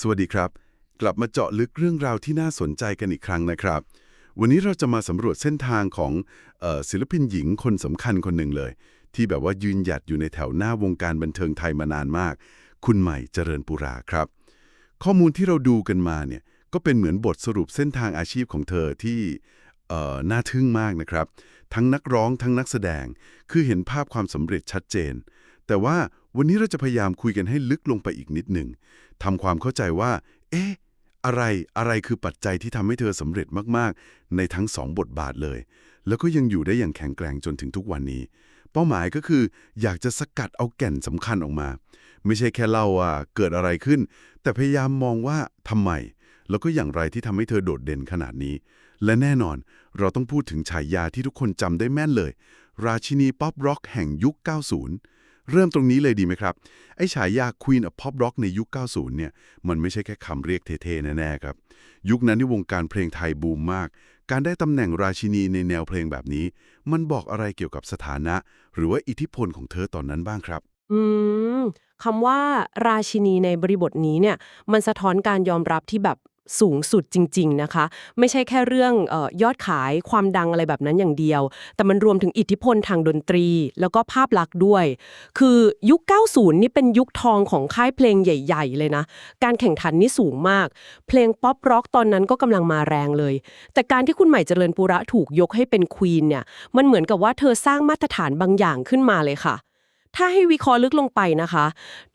สวัสดีครับ กลับมาเจาะลึกเรื่องราวที่น่าสนใจกันอีกครั้งนะครับ วันนี้เราจะมาสำรวจเส้นทางของออศิลปินหญิงคนสำคัญคนหนึ่งเลย ที่แบบว่ายืนหยัดอยู่ในแถวหน้าวงการบันเทิงไทยมานานมาก คุณใหม่เจริญปุราครับ ข้อมูลที่เราดูกันมาเนี่ยก็เป็นเหมือนบทสรุปเส้นทางอาชีพของเธอที่น่าทึ่งมากนะครับ ทั้งนักร้องทั้งนักแสดงคือเห็นภาพความสำเร็จชัดเจน แต่ว่า วันนี้เราจะพยายามคุยกันให้ลึกลงไปอีกนิดหนึ่งทำความเข้าใจว่า เอ๊ะ อะไรอะไรคือปัจจัยที่ทำให้เธอสำเร็จมากๆ ในทั้งสองบทบาทเลย แล้วก็ยังอยู่ได้อย่างแข็งแกร่งจนถึงทุกวันนี้ เป้าหมายก็คือ อยากจะสกัดเอาแก่นสำคัญออกมา ไม่ใช่แค่เล่าว่าเกิดอะไรขึ้น แต่พยายามมองว่าทำไม แล้วก็อย่างไรที่ทำให้เธอโดดเด่นขนาดนี้ และแน่นอน เราต้องพูดถึงฉายาที่ทุกคนจำได้แม่นเลย ราชินีป๊อปร็อกแห่งยุค 90 เริ่มตรงนี้เลยดีไหมครับ ไอ้ฉายา Queen of Pop Rock ในยุค 90 เนี่ย มันไม่ใช่แค่คำเรียกเท่ๆ แน่ๆ ครับ ยุคนั้นที่วงการเพลงไทยบูมมาก การได้ตำแหน่งราชินีในแนวเพลงแบบนี้ มันบอกอะไรเกี่ยวกับสถานะ หรือว่าอิทธิพลของเธอตอนนั้นบ้างครับ อืมคำว่าราชินีในบริบทนี้เนี่ย มันสะท้อนการยอมรับที่แบบ สูงสุดจริง ๆ นะคะ ไม่ใช่แค่เรื่องออยอดขายความดังอะไรแบบนั้นอย่างเดียว แต่มันรวมถึงอิทธิพลทางดนตรี แล้วก็ภาพลักษณ์ด้วย คือยุค 90 นี่เป็นยุคทองของค่ายเพลงใหญ่ ๆ เลยนะ การแข่งขันนี่สูงมาก เพลงป๊อปร็อกตอนนั้นก็กำลังมาแรงเลย แต่การที่คุณใหม่เจริญปุระถูกยกให้เป็นควีนเนี่ยมันเหมือนกับว่าเธอสร้างมาตรฐานบางอย่างขึ้นมาเลยค่ะ ถ้าให้วิเคราะห์ลึกลงไปนะคะ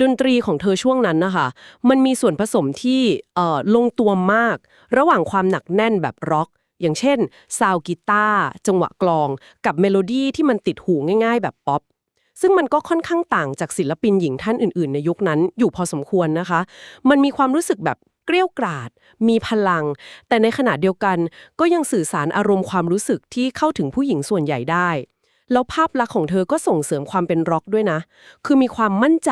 ดนตรีของเธอช่วงนั้นนะคะ มันมีส่วนผสมที่เอ่อลงตัวมาก ระหว่างความหนักแน่นแบบร็อก อย่างเช่นซาวกีตาร์จังหวะกลอง กับเมโลดี้ที่มันติดหูง่ายๆ แบบป๊อปซึ่งมันก็ค่อนข้างต่างจากศิลปินหญิงท่านอื่นๆ ในยุคนั้นอยู่พอสมควรนะคะ มันมีความรู้สึกแบบเกรี้ยวกราด มีพลัง แต่ในขณะเดียวกันก็ยังสื่อสารอารมณ์ความรู้สึกที่เข้าถึงผู้หญิงส่วนใหญ่ได้ แล้วภาพลักษณ์ของเธอก็ส่งเสริมความเป็นร็อกด้วยนะ คือมีความมั่นใจ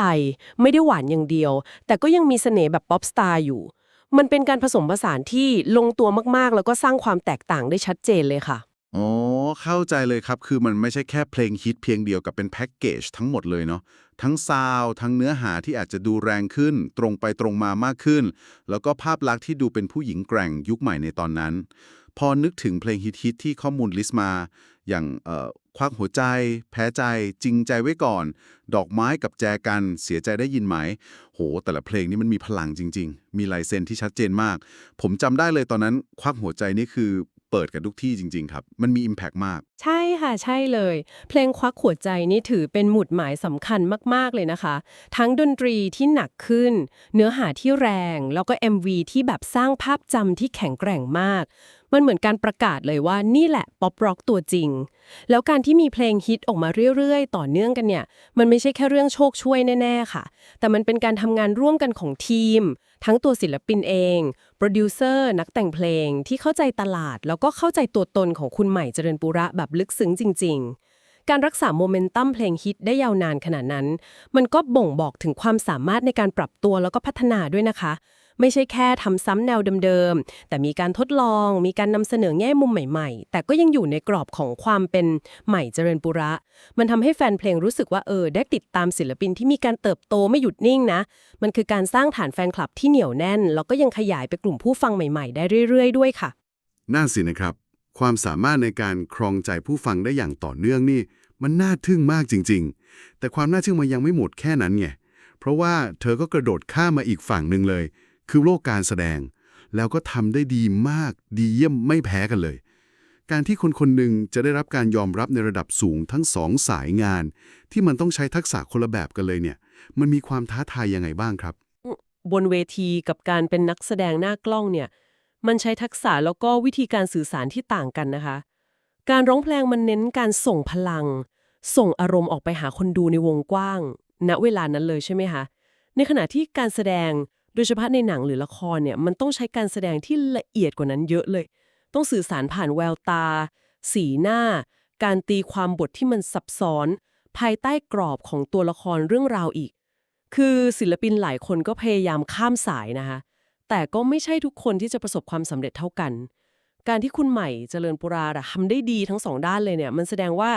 ไม่ได้หวานอย่างเดียว แต่ก็ยังมีเสน่ห์แบบป๊อปสตาร์อยู่ มันเป็นการผสมผสานที่ลงตัวมากๆ แล้วก็สร้างความแตกต่างได้ชัดเจนเลยค่ะ อ๋อ เข้าใจเลยครับ คือมันไม่ใช่แค่เพลงฮิตเพียงเดียวกับเป็นแพ็กเกจทั้งหมดเลยเนาะ ทั้งซาวด์ทั้งเนื้อหาที่อาจจะดูแรงขึ้น ตรงไปตรงมามากขึ้น แล้วก็ภาพลักษณ์ที่ดูเป็นผู้หญิงแกร่งยุคใหม่ในตอนนั้น พอนึกถึงเพลงฮิตๆที่ข้อมูลลิสต์มา อย่างเอ่อ ควักหัวใจ แพ้ใจ จริงใจไว้ก่อน ดอกไม้กับแจกันเสียใจได้ยินไหม โห แต่ละเพลงนี้มันมีพลังจริง ๆ มีลายเซ็นที่ชัดเจนมาก ผมจำได้เลยตอนนั้น ควักหัวใจนี่คือ เปิดกันทุกที่จริง ๆ ครับ มันมี Impact มาก ใช่ค่ะ ใช่เลย เพลงควักหัวใจนี่ถือเป็นหมุดหมายสำคัญมาก ๆ เลยนะคะ ทั้งดนตรีที่หนักขึ้น เนื้อหาที่แรง แล้วก็ MV ที่แบบสร้างภาพจำที่แข็งแกร่งมาก มันเหมือนการประกาศเลยว่านี่แหละป๊อปร็อกตัวจริง แล้วการที่มีเพลงฮิตออกมาเรื่อย ๆ ต่อเนื่องกันเนี่ย มันไม่ใช่แค่เรื่องโชคช่วยแน่ ๆ ค่ะ แต่มันเป็นการทำงานร่วมกันของทีม ทั้งตัวศิลปินเอง โปรดิวเซอร์นักแต่งเพลงที่เข้าใจตลาด แล้วก็เข้าใจตัวตนของคุณใหม่เจริญปุระแบบลึกซึ้งจริง ๆ การรักษาโมเมนตัมเพลงฮิตได้ยาวนานขนาดนั้น มันก็บ่งบอกถึงความสามารถในการปรับตัวแล้วก็พัฒนาด้วยนะคะ ไม่ใช่แค่ทำซ้ำแนวเดิมๆ แต่มีการทดลอง มีการนำเสนอแง่มุมใหม่ๆ แต่ก็ยังอยู่ในกรอบของความเป็นใหม่เจริญปุระ มันทำให้แฟนเพลงรู้สึกว่าเออได้ติดตามศิลปินที่มีการเติบโตไม่หยุดนิ่งนะ มันคือการสร้างฐานแฟนคลับที่เหนียวแน่น แล้วก็ยังขยายไปกลุ่มผู้ฟังใหม่ๆ ได้เรื่อย ๆ ด้วยค่ะ น่าสินะครับ ความสามารถในการครองใจผู้ฟังได้อย่างต่อเนื่องนี่ มันน่าทึ่งมากจริง ๆ แต่ความน่าทึ่งมันยังไม่หมดแค่นั้นไง เพราะว่าเธอก็กระโดดข้ามมาอีกฝั่งหนึ่งเลย คือโลกการแสดง แล้วก็ทำได้ดีมากดีเยี่ยมไม่แพ้กันเลย การที่คนคนหนึ่งจะได้รับการยอมรับในระดับสูงทั้งสองสายงาน ที่มันต้องใช้ทักษะคนละแบบกันเลยเนี่ย มันมีความท้าทายยังไงบ้างครับ บนเวทีกับการเป็นนักแสดงหน้ากล้องเนี่ย มันใช้ทักษะแล้วก็วิธีการสื่อสารที่ต่างกันนะคะ การร้องเพลงมันเน้นการส่งพลัง ส่งอารมณ์ออกไปหาคนดูในวงกว้าง ณเวลานั้นเลยใช่ไหมคะในขณะที่การแสดง โดยเฉพาะในหนังหรือละครเนี่ยมันต้องใช้การแสดงที่ละเอียดกว่านั้นเยอะเลย ต้องสื่อสารผ่านแววตา สีหน้า การตีความบทที่มันซับซ้อน ภายใต้กรอบของตัวละครเรื่องราวอีก คือศิลปินหลายคนก็พยายามข้ามสายนะคะ แต่ก็ไม่ใช่ทุกคนที่จะประสบความสำเร็จเท่ากัน การที่คุณใหม่เจริญปุราอะทำได้ดีทั้งสองด้านเลยเนี่ยมันแสดงว่า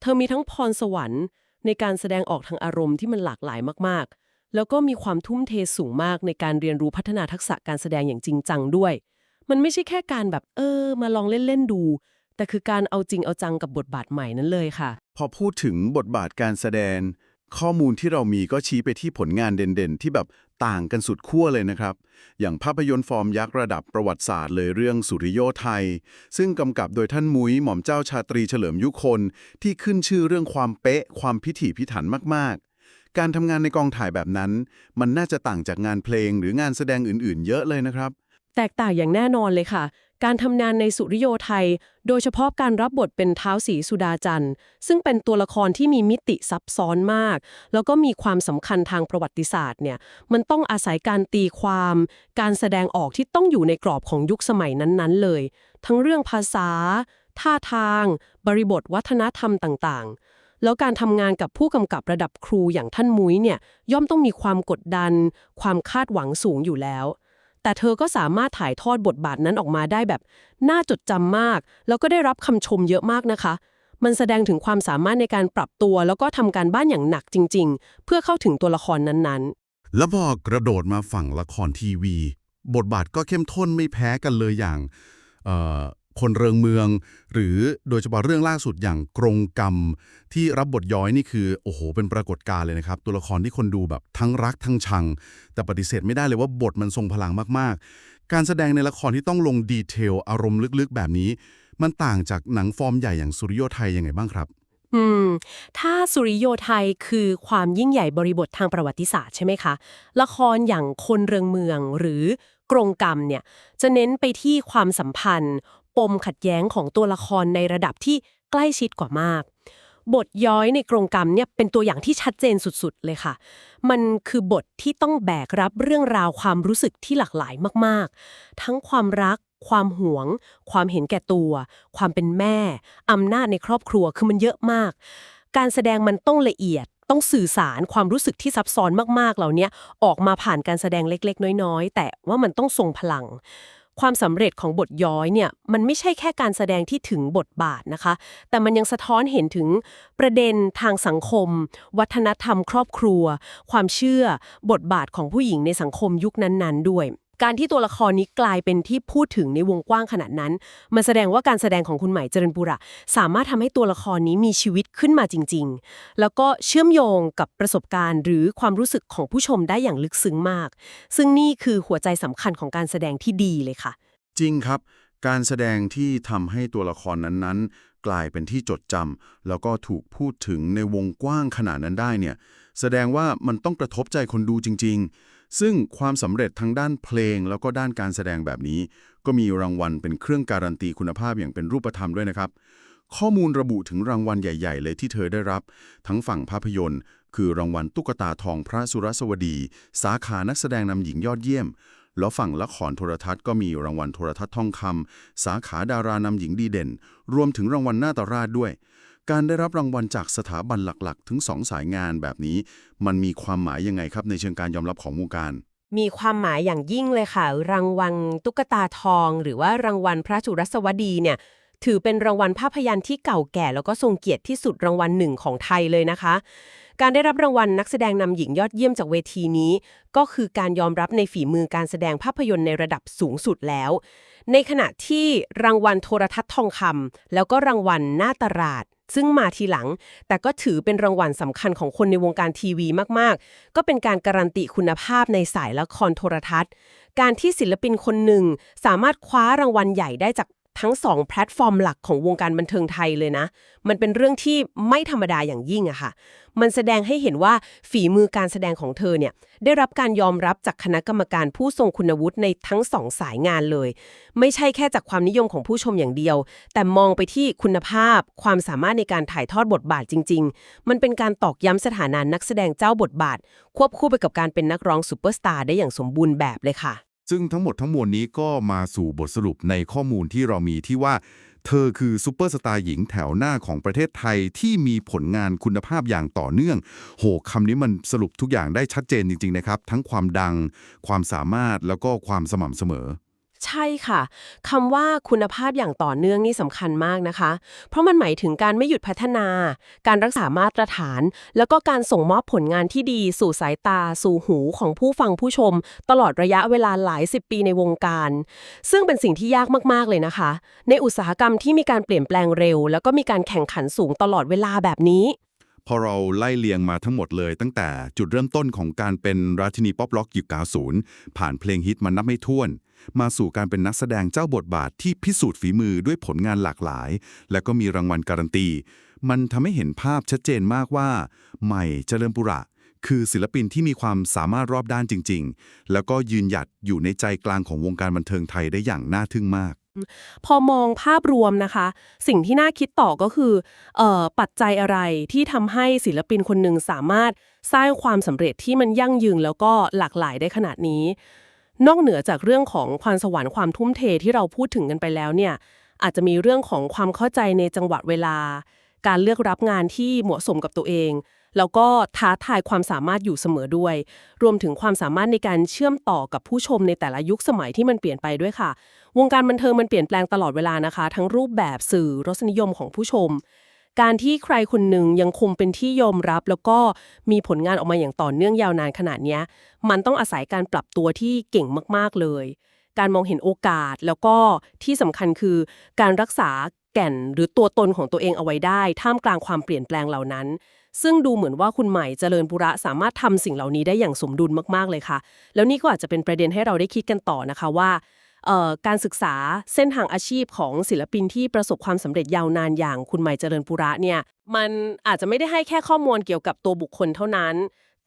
เธอมีทั้งพรสวรรค์ ในการแสดงออกทางอารมณ์ที่มันหลากหลายมากๆ แล้วก็มีความทุ่มเทสูงมากในการเรียนรู้พัฒนาทักษะการแสดงอย่างจริงจังด้วย มันไม่ใช่แค่การแบบเออ มาลองเล่นๆดู แต่คือการเอาจริงเอาจังกับบทบาทใหม่นั้นเลยค่ะ พอพูดถึงบทบาทการแสดง ข้อมูลที่เรามีก็ชี้ไปที่ผลงานเด่นๆ ที่แบบต่างกันสุดขั้วเลยนะครับ อย่างภาพยนตร์ฟอร์มยักษ์ระดับประวัติศาสตร์เลยเรื่องสุริโยไทย ซึ่งกำกับโดยท่านมุ้ยหม่อมเจ้าชาตรีเฉลิมยุคนที่ขึ้นชื่อเรื่องความเป๊ะความพิถีพิถันมากๆ การทำงานในกองถ่ายแบบนั้น มันน่าจะต่างจากงานเพลงหรืองานแสดงอื่นๆ เยอะเลยนะครับ แตกต่างอย่างแน่นอนเลยค่ะ การทำงานในสุริโยไทย โดยเฉพาะการรับบทเป็นเท้าสีสุดาจันทร์ ซึ่งเป็นตัวละครที่มีมิติซับซ้อนมาก แล้วก็มีความสำคัญทางประวัติศาสตร์เนี่ย มันต้องอาศัยการตีความ การแสดงออกที่ต้องอยู่ในกรอบของยุคสมัยนั้นๆ เลย ทั้งเรื่องภาษา ท่าทาง บริบทวัฒนธรรมต่างๆ แล้วการทำงานกับผู้กำกับระดับครูอย่างท่านมุ้ยเนี่ยย่อมต้องมีความกดดัน ความคาดหวังสูงอยู่แล้ว แต่เธอก็สามารถถ่ายทอดบทบาทนั้นออกมาได้แบบ น่าจดจำมาก แล้วก็ได้รับคำชมเยอะมากนะคะ มันแสดงถึงความสามารถในการปรับตัว แล้วก็ทำการบ้านอย่างหนักจริง ๆ เพื่อเข้าถึงตัวละครนั้นๆ แล้วพอกระโดดมาฝั่งละครทีวี บทบาทก็เข้มข้นไม่แพ้กันเลยอย่าง เอ่อคนเริงเมือง หรือโดยเฉพาะเรื่องล่าสุดอย่างกรงกรรม ที่รับบทย้อยนี่คือ โอ้โห เป็นปรากฏการณ์เลยนะครับ ตัวละครที่คนดูแบบทั้งรักทั้งชัง แต่ปฏิเสธไม่ได้เลยว่าบทมันทรงพลังมากๆ การแสดงในละครที่ต้องลงดีเทลอารมณ์ลึกๆ แบบนี้ มันต่างจากหนังฟอร์มใหญ่อย่างสุริโยไทยยังไงบ้างครับอืม ถ้าสุริโยไทยคือความยิ่งใหญ่บริบททางประวัติศาสตร์ใช่ไหมคะ ละครอย่างคนเรืองเมืองหรือกรงกรรมเนี่ย จะเน้นไปที่ความสัมพันธ์ ปมขัดแย้งของตัวละครในระดับที่ใกล้ชิดกว่ามาก บทย้อยในกรงกรรมเนี่ยเป็นตัวอย่างที่ชัดเจนสุดๆเลยค่ะ มันคือบทที่ต้องแบกรับเรื่องราวความรู้สึกที่หลากหลายมากๆ ทั้งความรัก ความหวง ความเห็นแก่ตัว ความเป็นแม่ อำนาจในครอบครัวคือมันเยอะมาก การแสดงมันต้องละเอียดต้องสื่อสารความรู้สึกที่ซับซ้อนมากๆ เหล่านี้ออกมาผ่านการแสดงเล็กๆ น้อยๆ แต่ว่ามันต้องทรงพลัง ความสำเร็จของบทย้อยเนี่ยมันไม่ใช่แค่การแสดงที่ถึงบทบาทนะคะ แต่มันยังสะท้อนเห็นถึงประเด็นทางสังคม วัฒนธรรมครอบครัว ความเชื่อ บทบาทของผู้หญิงในสังคมยุคนั้นๆ ด้วย การที่ตัวละครนี้กลายเป็นที่พูดถึงในวงกว้างขนาดนั้น มันแสดงว่าการแสดงของคุณใหม่เจริญปุระสามารถทำให้ตัวละครนี้มีชีวิตขึ้นมาจริง ๆ แล้วก็เชื่อมโยงกับประสบการณ์ หรือความรู้สึกของผู้ชมได้อย่างลึกซึ้งมาก ซึ่งนี่คือหัวใจสำคัญของการแสดงที่ดีเลยค่ะ จริงครับ การแสดงที่ทำให้ตัวละครนั้นๆ กลายเป็นที่จดจำแล้วก็ถูกพูดถึงในวงกว้างขนาดนั้นได้เนี่ยแสดงว่ามันต้องกระทบใจคนดูจริง ๆ ซึ่งความสำเร็จทั้งด้านเพลงแล้วก็ด้านการแสดงแบบนี้ ก็มีรางวัลเป็นเครื่องการันตีคุณภาพอย่างเป็นรูปธรรมด้วยนะครับ ข้อมูลระบุถึงรางวัลใหญ่ ๆ เลยที่เธอได้รับ ทั้งฝั่งภาพยนตร์ คือรางวัลตุ๊กตาทองพระสุรสวดี สาขานักแสดงนำหญิงยอดเยี่ยม แล้วฝั่งละครโทรทัศน์ก็มีรางวัลโทรทัศน์ทองคำสาขาดารานำหญิงดีเด่น รวมถึงรางวัลหน้าตาราชด้วย การได้รับรางวัลจากสถาบันหลักๆ ถึงสองสายงานแบบนี้ มันมีความหมายยังไงครับในเชิงการยอมรับของวงการ มีความหมายอย่างยิ่งเลยค่ะ รางวัลตุ๊กตาทอง หรือว่ารางวัลพระจุรสวดีเนี่ยถือเป็นรางวัลภาพยนตร์ที่เก่าแก่แล้วก็ทรงเกียรติที่สุดรางวัลหนึ่งของไทยเลยนะคะ การได้รับรางวัลนักแสดงนำหญิงยอดเยี่ยมจากเวทีนี้ ก็คือการยอมรับในฝีมือการแสดงภาพยนตร์ในระดับสูงสุดแล้ว ในขณะที่รางวัลโทรทัศน์ทองคำแล้วก็รางวัลหน้าตลาด ซึ่งมาทีหลัง แต่ก็ถือเป็นรางวัลสำคัญของคนในวงการทีวีมากๆ ก็เป็นการการันตีคุณภาพในสายละครโทรทัศน์ การที่ศิลปินคนหนึ่งสามารถคว้ารางวัลใหญ่ได้จาก ทั้งสองแพลตฟอร์มหลักของวงการบันเทิงไทยเลยนะ มันเป็นเรื่องที่ไม่ธรรมดาอย่างยิ่งอะค่ะ มันแสดงให้เห็นว่าฝีมือการแสดงของเธอเนี่ยได้รับการยอมรับจากคณะกรรมการผู้ทรงคุณวุฒิในทั้งสองสายงานเลย ไม่ใช่แค่จากความนิยมของผู้ชมอย่างเดียว แต่มองไปที่คุณภาพ ความสามารถในการถ่ายทอดบทบาทจริง ๆ มันเป็นการตอกย้ำสถานะนักแสดงเจ้าบทบาท ควบคู่ไปกับการเป็นนักร้องซูเปอร์สตาร์ได้อย่างสมบูรณ์แบบเลยค่ะ ซึ่งทั้งหมดทั้งมวลนี้ก็มาสู่บทสรุปในข้อมูลที่เรามีที่ว่า เธอคือซูเปอร์สตาร์หญิงแถวหน้าของประเทศไทยที่มีผลงานคุณภาพอย่างต่อเนื่อง โหคำนี้มันสรุปทุกอย่างได้ชัดเจนจริง ๆ นะครับ ทั้งความดัง ความสามารถแล้วก็ความสม่ำเสมอ ใช่ค่ะคำว่าคุณภาพอย่างต่อเนื่องนี่สำคัญมากนะคะ เพราะมันหมายถึงการไม่หยุดพัฒนา การรักษามาตรฐาน แล้วก็การส่งมอบผลงานที่ดี สู่สายตา สู่หูของผู้ฟังผู้ชม ตลอดระยะเวลาหลายสิบปีในวงการ ซึ่งเป็นสิ่งที่ยากมากๆเลยนะคะ ในอุตสาหกรรมที่มีการเปลี่ยนแปลงเร็ว แล้วก็มีการแข่งขันสูงตลอดเวลาแบบนี้พอเราไล่เลียงมาทั้งหมดเลยตั้งแต่จุดเริ่มต้นของการเป็นราชินีป๊อปล็อกยุค90ผ่านเพลงฮิตมานับไม่ถ้วน มาสู่การเป็นนักแสดงเจ้าบทบาทที่พิสูจน์ฝีมือด้วยผลงานหลากหลาย และก็มีรางวัลการันตี มันทำให้เห็นภาพชัดเจนมากว่า ใหม่เจริญปุระ คือศิลปินที่มีความสามารถรอบด้านจริง ๆ แล้วก็ยืนหยัดอยู่ในใจกลางของวงการบันเทิงไทยได้อย่างน่าทึ่งมากพอมองภาพรวมนะคะ สิ่งที่น่าคิดต่อก็คือออปัจจัยอะไรที่ทำให้ศิลปินคนหนึ่งสามารถสร้างความสำเร็จที่มันยั่งยืนแล้วก็หลากหลายได้ขนาดนี้ นอกเหนือจากเรื่องของความสวรรค์ความทุ่มเทที่เราพูดถึงกันไปแล้วเนี่ยอาจจะมีเรื่องของความเข้าใจในจังหวะเวลา การเลือกรับงานที่เหมาะสมกับตัวเอง แล้วก็ท้าทายความสามารถอยู่เสมอด้วย รวมถึงความสามารถในการเชื่อมต่อกับผู้ชมในแต่ละยุคสมัยที่มันเปลี่ยนไปด้วยค่ะ วงการบันเทิงมันเปลี่ยนแปลงตลอดเวลานะคะ ทั้งรูปแบบสื่อรสนิยมของผู้ชม การที่ใครคนหนึ่งยังคงเป็นที่ยอมรับ แล้วก็มีผลงานออกมาอย่างต่อเนื่องยาวนานขนาดนี้มันต้องอาศัยการปรับตัวที่เก่งมากๆเลย การมองเห็นโอกาสแล้วก็ที่สำคัญคือ การรักษาแก่นหรือตัวตนของตัวเองเอาไว้ได้ ท่ามกลางความเปลี่ยนแปลงเหล่านั้น ซึ่งดูเหมือนว่าคุณใหม่เจริญปุระสามารถทำสิ่งเหล่านี้ได้อย่างสมดุลมากๆเลยค่ะ แล้วนี่ก็อาจจะเป็นประเด็นให้เราได้คิดกันต่อนะคะว่า การศึกษาเส้นทางอาชีพของศิลปินที่ประสบความสำเร็จยาวนานอย่างคุณใหม่เจริญปุระเนี่ยมันอาจจะไม่ได้ให้แค่ข้อมูลเกี่ยวกับตัวบุคคลเท่านั้น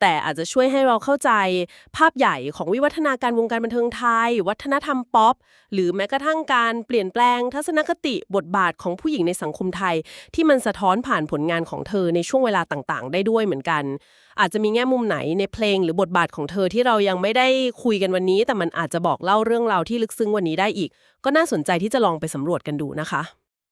แต่อาจจะช่วยให้เราเข้าใจภาพใหญ่ของวิวัฒนาการวงการบันเทิงไทย วัฒนธรรมป๊อป หรือแม้กระทั่งการเปลี่ยนแปลงทัศนคติบทบาทของผู้หญิงในสังคมไทย ที่มันสะท้อนผ่านผลงานของเธอในช่วงเวลาต่างๆ ได้ด้วยเหมือนกัน อาจจะมีแง่มุมไหนในเพลงหรือบทบาทของเธอที่เรายังไม่ได้คุยกันวันนี้ แต่มันอาจจะบอกเล่าเรื่องราวที่ลึกซึ้งวันนี้ได้อีก ก็น่าสนใจที่จะลองไปสำรวจกันดูนะคะ